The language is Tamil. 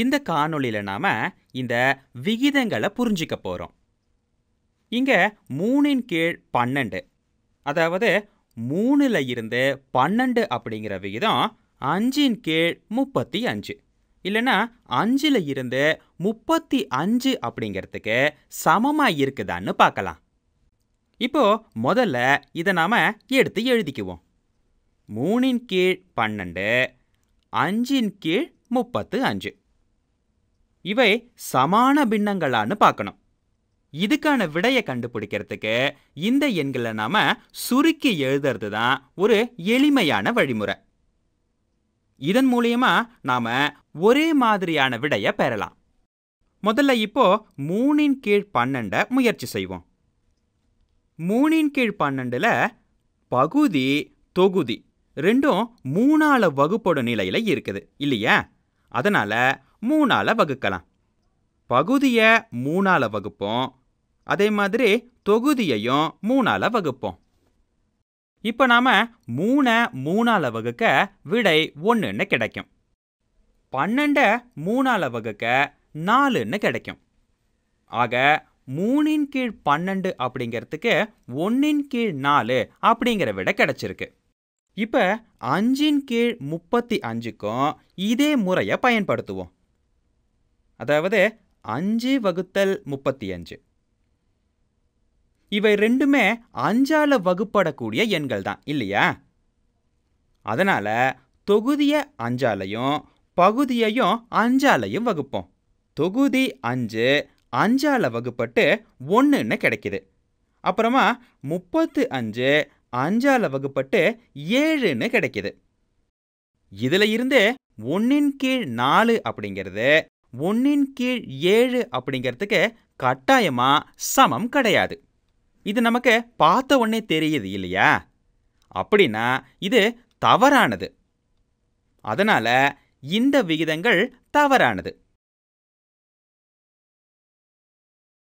இந்த காணொளியில நாம் இந்த விகிதங்களை புரிஞ்சிக்க போகிறோம் இங்கே மூணின் கீழ் பன்னெண்டு அதாவது மூணுல இருந்து பன்னெண்டு அப்படிங்கிற விகிதம் அஞ்சின் கீழ் முப்பத்தி அஞ்சு. இல்லைன்னா அஞ்சில் இருந்து முப்பத்தி அஞ்சு அப்படிங்கிறதுக்கு சமமாக இருக்குதான்னு பார்க்கலாம். இப்போ முதல்ல இதை நாம் எடுத்து எழுதிக்குவோம். மூணின் கீழ் பன்னெண்டு அஞ்சின் கீழ் முப்பத்து அஞ்சு. இவை சமான பின்னங்களான்னு பார்க்கணும். இதுக்கான விடையை கண்டுபிடிக்கிறதுக்கு இந்த எண்களை நாம சுருக்கி எழுதுறது தான் ஒரு எளிமையான வழிமுறை. இதன் மூலியமா நாம ஒரே மாதிரியான விடையை பெறலாம். முதல்ல இப்போ மூணின் கீழ் பன்னெண்டை முயற்சி செய்வோம். மூணின் கீழ் பன்னெண்டுல பகுதி தொகுதி ரெண்டும் மூணால வகுப்படும் நிலையில இருக்குது இல்லையா? அதனால மூணால வகுக்கலாம். பகுதியை மூணால் வகுப்போம். அதே மாதிரி தொகுதியையும் மூணால வகுப்போம். இப்போ நாம் மூணை மூணால வகுக்க விடை ஒன்றுன்னு கிடைக்கும். பன்னெண்டை மூணால் வகுக்க நாலுன்னு கிடைக்கும். ஆக மூணின் கீழ் பன்னெண்டு அப்படிங்கிறதுக்கு ஒன்றின் கீழ் நாலு அப்படிங்கிற விட கிடைச்சிருக்கு. இப்போ அஞ்சின் கீழ் முப்பத்தி அஞ்சுக்கும் இதே முறையை பயன்படுத்துவோம். அதாவது அஞ்சு வகுத்தல் முப்பத்தி அஞ்சு இவை ரெண்டுமே அஞ்சால வகுப்படக்கூடிய எண்கள் தான் இல்லையா? அதனால தொகுதிய அஞ்சாலையும் பகுதியையும் அஞ்சாலையும் வகுப்போம். தொகுதி அஞ்சு அஞ்சால வகுப்பட்டு ஒன்றுன்னு கிடைக்குது. அப்புறமா முப்பத்து அஞ்சு அஞ்சால வகுப்பட்டு ஏழுன்னு கிடைக்குது. இதுல இருந்து ஒன்னின் கீழ் நாலு அப்படிங்கிறது ஒன்னின் கீழ் ஏழு அப்படிங்கிறதுக்கு கட்டாயமா சமம் கிடையாது. இது நமக்கு பார்த்த உடனே தெரியுது இல்லையா? அப்படின்னா இது தவறானது. அதனால இந்த விகிதங்கள் தவறானது.